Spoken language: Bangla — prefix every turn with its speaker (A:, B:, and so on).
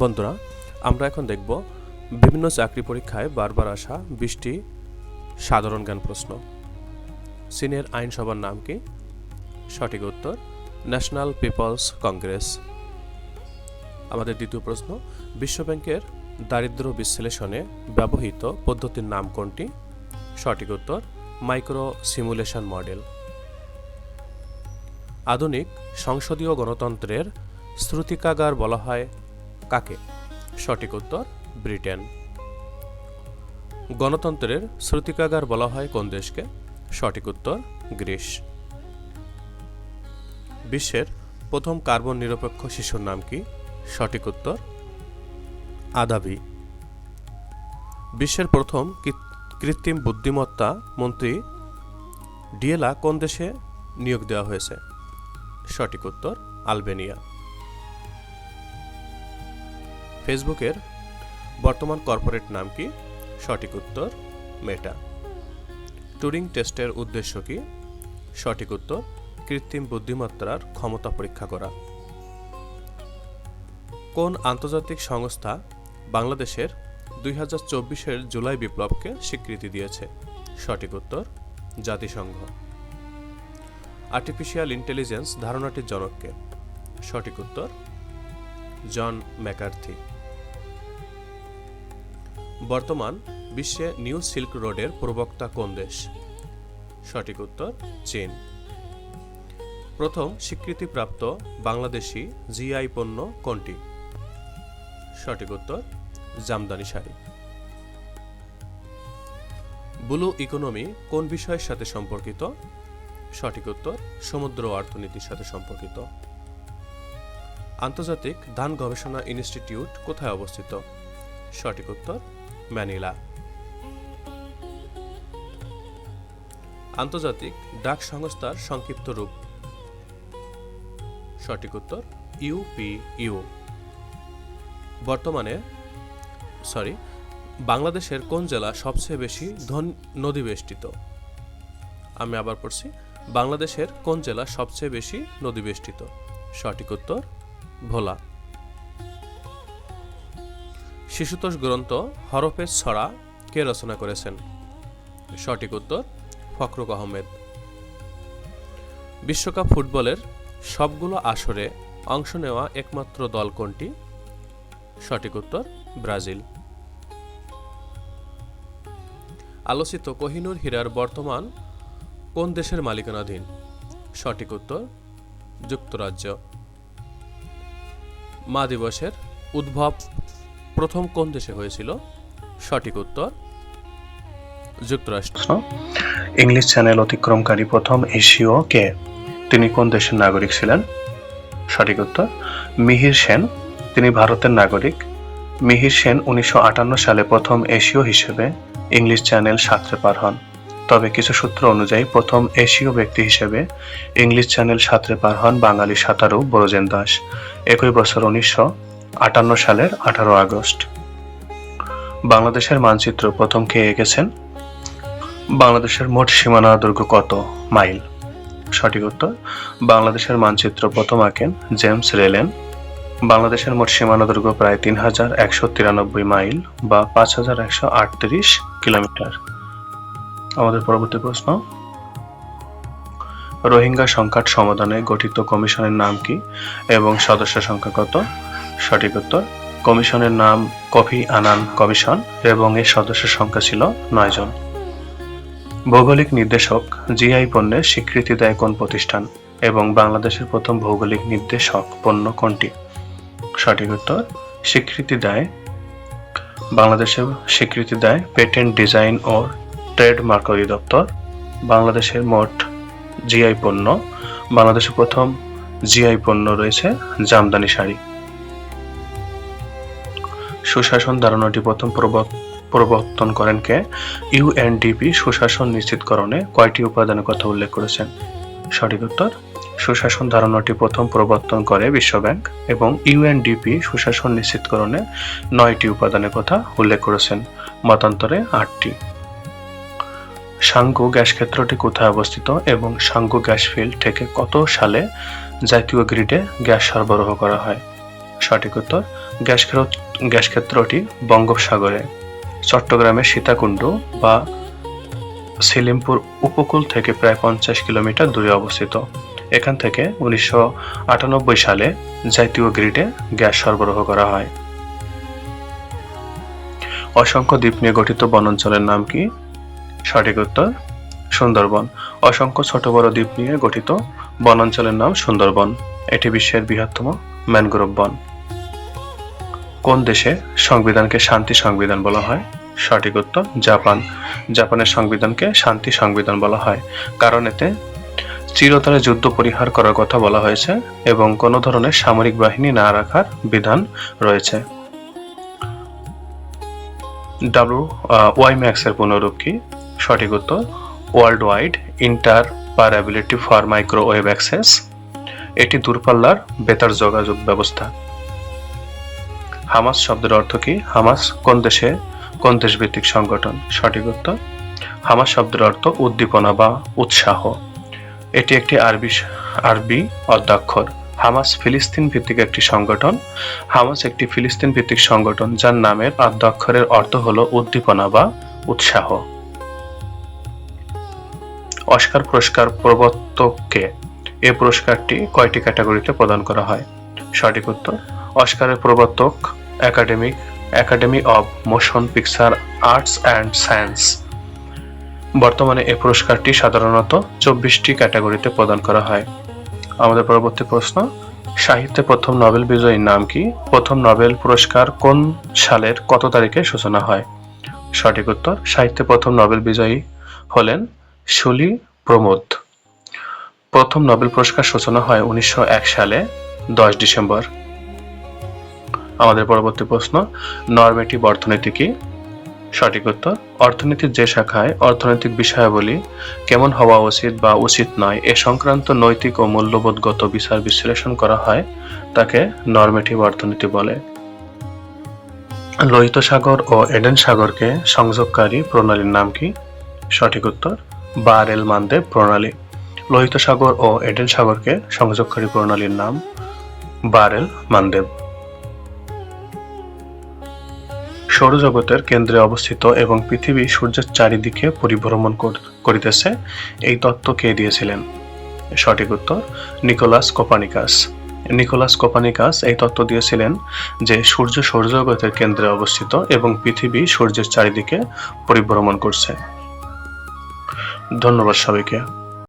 A: বন্ধুরা, আমরা এখন দেখব বিভিন্ন চাকরি পরীক্ষায় বারবার আসা বিশটি সাধারণ জ্ঞান প্রশ্ন। চীনের আইনসভার নাম কি? সঠিক উত্তর, ন্যাশনাল পিপলস কংগ্রেস। আমাদের দ্বিতীয় প্রশ্ন, বিশ্বব্যাংকের দারিদ্র বিশ্লেষণে ব্যবহৃত পদ্ধতির নাম কোনটি? সঠিক উত্তর, মাইক্রো সিমুলেশন মডেল। আধুনিক সংসদীয় গণতন্ত্রের শ্রুতিকাগার বলা হয় কাকে? সঠিক উত্তর, ব্রিটেন। গণতন্ত্রের শ্রুতিকাগার বলা হয় কোন দেশকে? সঠিক উত্তর, গ্রিস। বিশ্বের প্রথম কার্বন নিরপেক্ষ শিশুর নাম কি? সঠিক উত্তর, আদাবি। বিশ্বের প্রথম কৃত্রিম বুদ্ধিমত্তা মন্ত্রী ডিয়েলা কোন দেশে নিয়োগ দেওয়া হয়েছে? সঠিক উত্তর, আলবেনিয়া। ফেসবুকের বর্তমান কর্পোরেট নাম কি? সঠিক উত্তর, মেটা। টুরিং টেস্টের উদ্দেশ্য কি? সঠিক উত্তর, কৃত্রিম বুদ্ধিমত্তার ক্ষমতা পরীক্ষা করা। কোন আন্তর্জাতিক সংস্থা বাংলাদেশের দুই হাজার চব্বিশের জুলাই বিপ্লবকে স্বীকৃতি দিয়েছে? সঠিক উত্তর, জাতিসংঘ। আর্টিফিশিয়াল ইন্টেলিজেন্স ধারণাটির জনককে। সঠিক উত্তর জন ম্যাকার্থি। বর্তমান বিশ্বে নিউ সিল্ক রোডের প্রবক্তা কোন দেশ? সঠিক উত্তর, চীন। প্রথম স্বীকৃতিপ্রাপ্ত বাংলাদেশি জিআই পণ্য কোনটি? সঠিক উত্তর, জামদানি শাড়ি। ব্লু ইকোনমি কোন বিষয়ের সাথে সম্পর্কিত? সঠিক উত্তর, সমুদ্র অর্থনীতির সাথে সম্পর্কিত। আন্তর্জাতিক ধান গবেষণা ইনস্টিটিউট কোথায় অবস্থিত? সঠিক উত্তর, ম্যানিলা। আন্তর্জাতিক ডাক সংস্থার সংক্ষিপ্ত রূপ। সঠিক উত্তর ইউপিইউ বর্তমানে, সরি, বাংলাদেশের কোন জেলা সবচেয়ে বেশি ধন নদী বেষ্টিত আমি আবার পড়ছি, বাংলাদেশের কোন জেলা সবচেয়ে বেশি নদী বেষ্টিত সঠিক উত্তর ভোলা। শিশুতোষ গ্রন্থ, হরফের ছড়া কে রচনা করেছেন? সঠিক উত্তর, ফখরুক আহমেদ। বিশ্বকাপ ফুটবলের সবগুলো আসরে অংশ নেওয়া একমাত্র দল কোনটি? সঠিক উত্তর, ব্রাজিল। আলোচিত কোহিনুর হীরার বর্তমান কোন দেশের মালিকানাধীন? সঠিক উত্তর, যুক্তরাজ্য। মা দিবসের উদ্ভব প্রথম কোন দেশে হয়েছিল? সঠিক উত্তর, যুক্তরাষ্ট্র।
B: ইংলিশ চ্যানেল অতিক্রমকারী প্রথম এশীয় কে? তিনি কোন দেশের নাগরিক ছিলেন? সঠিক উত্তর, মিহির সেন। তিনি ভারতের নাগরিক। মিহির সেন উনিশশো আটান্ন সালে প্রথম এশীয় হিসেবে ইংলিশ চ্যানেল সাঁতরে পার হন। তবে কিছু সূত্র অনুযায়ী প্রথম এশীয় ব্যক্তি হিসেবে ইংলিশ চ্যানেল সাঁতরে পার হন বাঙালি সাঁতারু বড়জেন দাস। একই বছর উনিশশো আটান্ন সালের আঠারো আগস্ট। বাংলাদেশের মানচিত্র প্রথম কে এঁকেছেন বাংলাদেশের মোট সীমানা দৈর্ঘ্য কত মাইল? সঠিক উত্তর, বাংলাদেশের মানচিত্র প্রথম আঁকেন জেমস রেলেন। বাংলাদেশের মোট সীমানা দৈর্ঘ্য প্রায় তিন হাজার একশো তিরানব্বই মাইল বা পাঁচ হাজার একশো আটত্রিশ কিলোমিটার। আমাদের পরবর্তী প্রশ্ন। রোহিঙ্গা সংকট সমাধানে গঠিত কমিশনের নাম কি এবং সদস্য সংখ্যা কত? সঠিক উত্তর, কমিশনের নাম কফি আনান কমিশন এবং এর সদস্য সংখ্যা ছিল নয় জন। ভৌগোলিক নির্দেশক জিআই পণ্যের স্বীকৃতি দেয় কোন প্রতিষ্ঠান এবং বাংলাদেশের প্রথম ভৌগোলিক নির্দেশক পণ্য কোনটি? সঠিক উত্তর, স্বীকৃতি দেয় বাংলাদেশের স্বীকৃতি দেয় পেটেন্ট ডিজাইন ও ট্রেডমার্ক অধিদপ্তর, বাংলাদেশের মোট জিআই পণ্য, বাংলাদেশের প্রথম জিআই পণ্য রয়েছে জামদানি শাড়ি। সুশাসন ধারণাটি প্রথম প্রবর্ত- প্রবর্তন করেন কে? ইউএনডিপি সুশাসন নিশ্চিতকরণে কয়টি উপাদানের কথা উল্লেখ করেছেন? সঠিক উত্তর, সুশাসন ধারণাটি প্রথম প্রবর্তন করে বিশ্বব্যাংক এবং ইউএনডিপি সুশাসন নিশ্চিতকরণে নয়টি উপাদানের কথা উল্লেখ করেছেন। মতান্তরে আটটি। সাঙ্গু গ্যাস ক্ষেত্রটি কোথায় অবস্থিত এবং সাঙ্গু গ্যাস ফিল্ড থেকে কত সালে জাতীয় গ্রিডে গ্যাস সরবরাহ করা হয়? সঠিক উত্তর, গ্যাস গ্যাস ক্ষেত্রটি বঙ্গোপসাগরে। চট্টগ্রামের সীতাকুণ্ড বা সেলিমপুর উপকূল থেকে প্রায় পঞ্চাশ কিলোমিটার দূরে অবস্থিত। এখান থেকে উনিশশো আটানব্বই সালে জাতীয় গ্রিডে গ্যাস সরবরাহ করা হয়। অসংখ্য দ্বীপ নিয়ে গঠিত বনাঞ্চলের নাম কি? সঠিক উত্তর, সুন্দরবন। অসংখ্য ছোট বড় দ্বীপ নিয়ে গঠিত বনাঞ্চলের নাম সুন্দরবন। এটি বিশ্বের বৃহত্তম ম্যানগ্রোভ বন। কোন দেশে সংবিধানকে শান্তি সংবিধান বলা হয়? সঠিক উত্তর, জাপান। জাপানের সংবিধানকে শান্তি সংবিধান বলা হয়। কারণ এতে চিরতরে যুদ্ধ পরিহার করার কথা বলা হয়েছে এবং কোনো ধরনের সামরিক বাহিনী না রাখার বিধান রয়েছে। ডাব্লু ওয়াই ম্যাক্স এর পুনরূপ কি সঠিক উত্তর world wide interoperability for microwave access এটি দূরপাল্লার বেতার যোগাযোগ ব্যবস্থা। হামাস শব্দের অর্থ কি? হামাস কোন দেশে, কোন দেশভিত্তিক সংগঠন? সঠিক উত্তর, হামাস শব্দের অর্থ উদ্দীপনা বা উৎসাহ। এটি একটি আরবি আরবি অদ্যাক্ষর হামাস ফিলিস্তিন ভিত্তিক একটি সংগঠন। হামাস একটি ফিলিস্তিন ভিত্তিক সংগঠন যার নামের আদ্যাক্ষরের অর্থ হলো উদ্দীপনা বা উৎসাহ। অস্কার পুরস্কার প্রবর্তককে এই পুরস্কারটি কয়টি ক্যাটাগরিতে প্রদান করা হয়? সঠিক উত্তর, অস্কারের প্রবর্তক, academic, academy of motion picture arts and science. বর্তমানে এই পুরস্কারটি সাধারণত চব্বিশটি ক্যাটাগরিতে প্রদান করা হয়। আমাদের পরবর্তী প্রশ্ন, সাহিত্যে প্রথম নোবেল বিজয়ীর নাম কি? প্রথম নোবেল পুরস্কার কোন সালের কত তারিখে সূচনা হয়? সঠিক উত্তর, সাহিত্যে প্রথম নোবেল বিজয়ী হলেন শুলি প্রমোদ। প্রথম নোবেল পুরস্কার সূচনা হয় উনিশশো এক সালে, দশ ডিসেম্বর। আমাদের পরবর্তী প্রশ্ন নরমেটিভ অর্থনীতি কি? সঠিক উত্তর, অর্থনীতির যে শাখায় অর্থনৈতিক বিষয়াবলী কেমন হওয়া উচিত বা উচিত নয় এ সংক্রান্ত নৈতিক ও মূল্যবোধগত বিচার বিশ্লেষণ করা হয়, তাকে নরমেটিভ অর্থনীতি বলে। লোহিত সাগর ও এডেন সাগরকে সংযোগকারী প্রণালীর নাম কি? সঠিক উত্তর বারেল মানদেব প্রণালী। লোহিত সাগর ও এডেন সাগরকে সংযোগকারী প্রণালীর নাম বারেল মানদেব সৌরজগতের কেন্দ্রে অবস্থিত এবং পৃথিবী সূর্যের চারিদিকে পরিভ্রমণ করিতেছে, এই তত্ত্ব কে দিয়েছিলেন? সঠিক উত্তর, নিকোলাস কোপানিকাস। নিকোলাস কোপানিকাস এই তত্ত্ব দিয়েছিলেন যে সূর্য সৌরজগতের কেন্দ্রে অবস্থিত এবং পৃথিবী সূর্যের চারিদিকে পরিভ্রমণ করছে। ধন্যবাদ সবাইকে।